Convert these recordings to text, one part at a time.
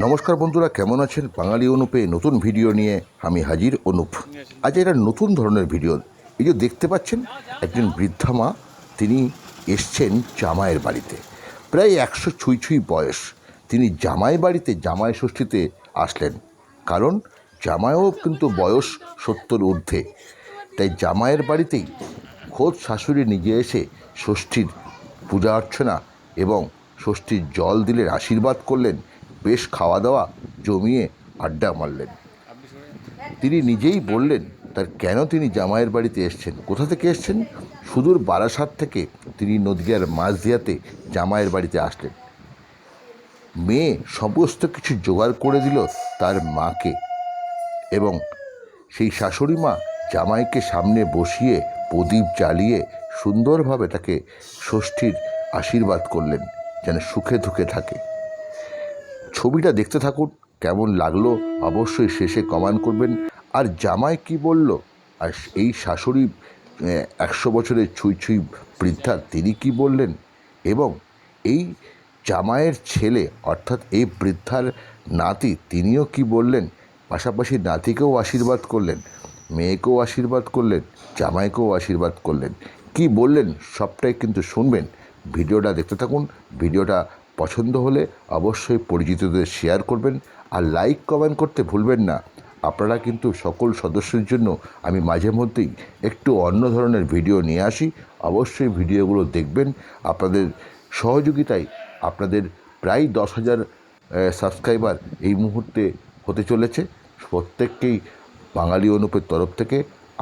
নমস্কার বন্ধুরা, কেমন আছেন? বাঙালি অনুপে নতুন ভিডিও নিয়ে আমি হাজির অনুপ। আজ এটা নতুন ধরনের ভিডিও। এই যে দেখতে পাচ্ছেন, একজন বৃদ্ধা মা, তিনি এসছেন জামাইয়ের বাড়িতে। প্রায় একশো ছুঁই ছুঁই বয়স। তিনি জামাই বাড়িতে, জামাই ষষ্ঠীতে আসলেন। কারণ জামাইও কিন্তু বয়স সত্তর ঊর্ধ্বে। তাই জামাইয়ের বাড়িতেই খোদ শাশুড়ি নিজে এসে ষষ্ঠীর পূজা অর্চনা এবং ষষ্ঠীর জল দিলেন, আশীর্বাদ করলেন বেশ খাওয়া দাওয়া জমিয়ে আড্ডা মারলেন। তিনি নিজেই বললেন, তার কেন তিনি জামাইয়ের বাড়িতে এসছেন? কোথা থেকে এসছেন? সুদূর বারাসাত থেকে তিনি নদীয়ার মাঝদিয়াতে জামাইয়ের বাড়িতে আসলেন। মেয়ে সমস্ত কিছু জোগাড় করে দিল তার মাকে এবং সেই শাশুড়ি মা জামাইকে সামনে বসিয়ে প্রদীপ জ্বালিয়ে সুন্দরভাবে তাকে ষষ্ঠীর আশীর্বাদ করলেন, যেন সুখে দুঃখে থাকে। ছবিটা দেখতে থাকুন, কেমন লাগল, অবশ্যই শেষে কমান করবেন। আর জামাই কি বলল? আর এই শাশুড়ি একশো বছরের ছুঁই ছুঁই বৃদ্ধা, তিনি কি বললেন? এবং এই জামাইয়ের ছেলে, অর্থাৎ এই বৃদ্ধার নাতি, তিনিও কি বললেন? পাশাপাশি নাতিকেও আশীর্বাদ করলেন, মেয়েকেও আশীর্বাদ করলেন, জামাইকেও আশীর্বাদ করলেন। কি বললেন, সবটাই কিন্তু শুনবেন। ভিডিওটা দেখতে থাকুন, ভিডিওটা পছন্দ হলে অবশ্যই পরিচিতদের শেয়ার করবেন আর লাইক কমেন্ট করতে ভুলবেন না। আপনারা কিন্তু সকল সদস্যের জন্য আমি মাঝে মধ্যেই একটু অন্য ধরনের ভিডিও নিয়ে আসি। অবশ্যই ভিডিওগুলো দেখবেন। আপনাদের সহযোগিতায় আপনাদের প্রায় দশ হাজার সাবস্ক্রাইবার এই মুহূর্তে হতে চলেছে। প্রত্যেককেই বাঙালি অনুপের তরফ থেকে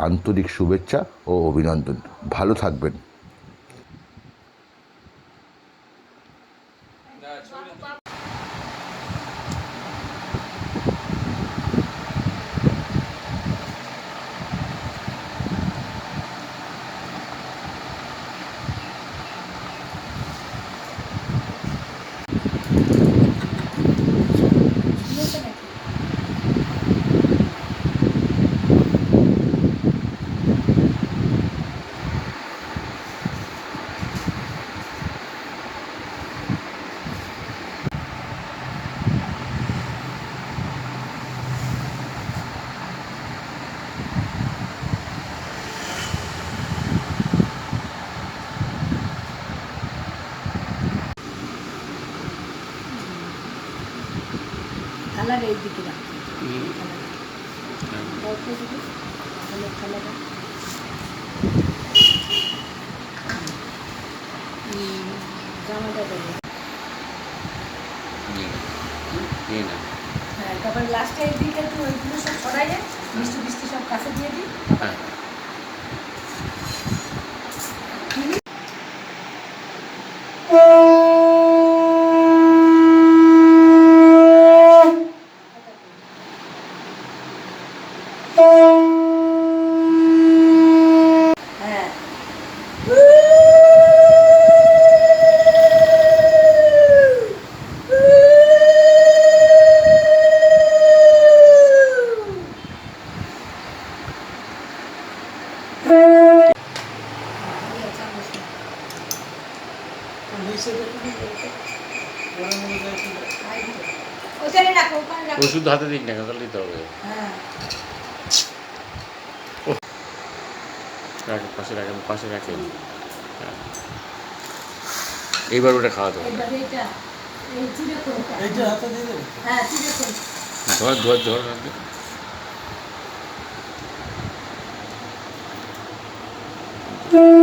আন্তরিক শুভেচ্ছা ও অভিনন্দন। ভালো থাকবেন। 抓住了 থালার এই দিকে থালাটা জামাটা দেবো হ্যাঁ তারপর লাস্টে এই দিকে একটু ওইগুলো সব যায় মিষ্টি মিষ্টি সব কাছে দিয়ে দিই ওষুধ হাতে দিক না কাকাল দিতে হবে। হ্যাঁ। রাখেন পাশে রাখেন পাশে রাখেন। হ্যাঁ। এইবার ওটা খাওয়া দাওয়া হ্যাঁ ধর ধর ধর রাখবে। হুম,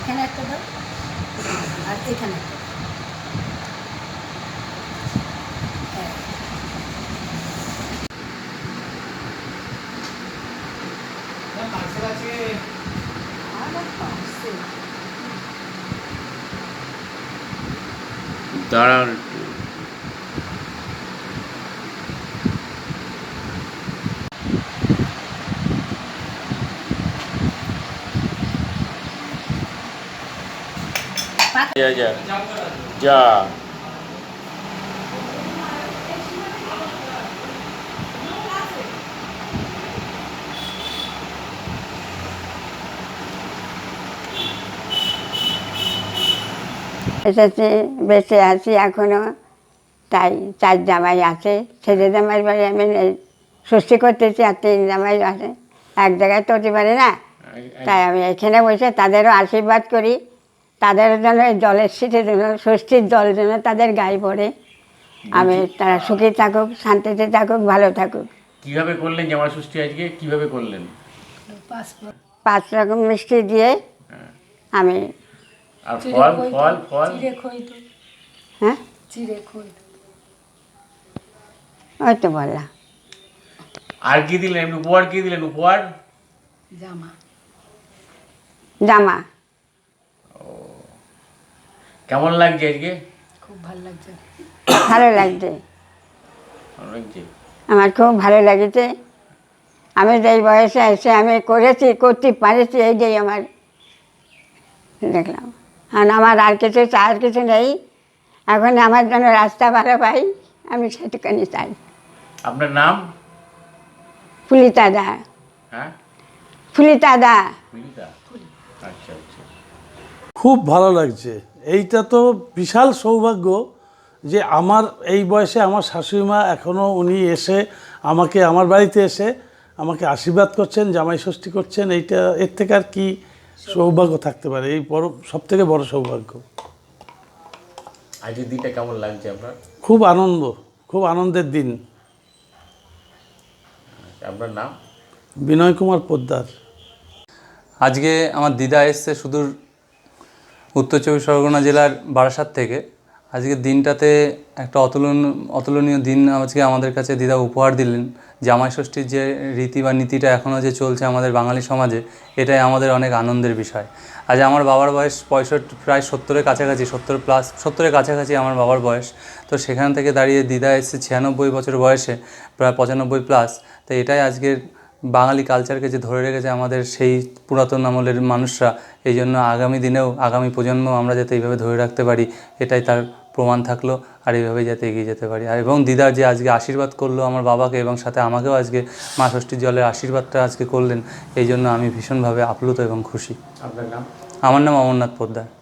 এখানে একটা দাও আর এখানে একটা। হ্যাঁ। দাঁড়ান যা। যা যা এসেছি বেঁচে আছি এখনও তাই চার জামাই আছে। ছেলে জামাই বাড়ি আমি ষষ্ঠী করতেছি আর তিন জামাই আছে। এক জায়গায় তো হতে পারে না। তাই আমি এখানে বসে তাদেরও আশীর্বাদ করি। তাদের জন্য এই জলের শীতের জন্য ষষ্ঠীর জল যেন তাদের গায়ে পড়ে। আমি তারা সুখী থাকুক শান্তিতে থাকুক ভালো থাকুক। কীভাবে করলেন জামাই ষষ্ঠী আজকে? কীভাবে করলেন? পাঁচ রকম মিষ্টি দিয়ে আমি আর ফল ফল ফল? চিড়ে খই তো। হ্যাঁ? ওই তো বললাম। আর কি দিলেন? উপহার কি দিলেন? উপহার? জামা। জামা। কেমন লাগছে আজকে? খুব ভালো লাগছে। ভালো লাগছে। ভালো লাগছে? আমার খুব ভালো লেগেছে। আমি যেই বয়সে এসে আমি করেছি করতে পারেছি এইটাই আমার দেখলাম। আর আমার আর কিছু চার কিছু নেই। এখন আমার জন্য রাস্তা ভালো পাই আমি সেটুখানি চাই। আপনার নাম? ফুলিতা দা। হ্যাঁ? ফুলিতা দা। মিলিতা আচ্ছা আচ্ছা। খুব ভালো লাগছে। এইটা তো বিশাল সৌভাগ্য যে আমার এই বয়সে আমার শাশুড়ি মা এখনও উনি এসে আমাকে আমার বাড়িতে এসে আমাকে আশীর্বাদ করছেন জামাই ষষ্ঠী করছেন এইটা এর থেকে আর কি সৌভাগ্য থাকতে পারে। এই বড় সব থেকে বড় সৌভাগ্য। আজকের দিনটা কেমন লাগছে আপনার? খুব আনন্দ খুব আনন্দের দিন। আপনার নাম? বিনয় কুমার পোদ্দার। আজকে আমার দিদা এসছে সুদূর উত্তর চব্বিশ পরগনা জেলার বারাসাত থেকে। আজকের দিনটাতে একটা অতুলনীয় অতুলনীয় দিন আজকে আমাদের কাছে দিদা উপহার দিলেন। জামাই ষষ্ঠীর যে রীতি বা নীতিটা এখনও যে চলছে আমাদের বাঙালি সমাজে, এটাই আমাদের অনেক আনন্দের বিষয়। আজ আমার বাবার বয়স পঁয়ষট্টি, প্রায় সত্তরের কাছাকাছি, সত্তর প্লাস, সত্তরের কাছাকাছি আমার বাবার বয়স। তো সেখান থেকে দাঁড়িয়ে দিদা এসেছে ছিয়ানব্বই বছর বয়সে, প্রায় পঁচানব্বই প্লাস। তো এটাই আজকের বাঙালি কালচারকে যে ধরে রেখেছে আমাদের সেই পুরাতন আমলের মানুষরা এই জন্য আগামী দিনেও আগামী প্রজন্ম আমরা যাতে এইভাবে ধরে রাখতে পারি এটাই তার প্রমাণ থাকল আর এইভাবেই যাতে এগিয়ে যেতে পারি। আর এবং দিদার যে আজকে আশীর্বাদ করল আমার বাবাকে এবং সাথে আমাকেও আজকে মা ষষ্ঠীর জলের আশীর্বাদটা আজকে করলেন এই জন্য আমি ভীষণভাবে আপ্লুত এবং খুশি। আপনার নাম? আমার নাম অমরনাথ পোদ্দার।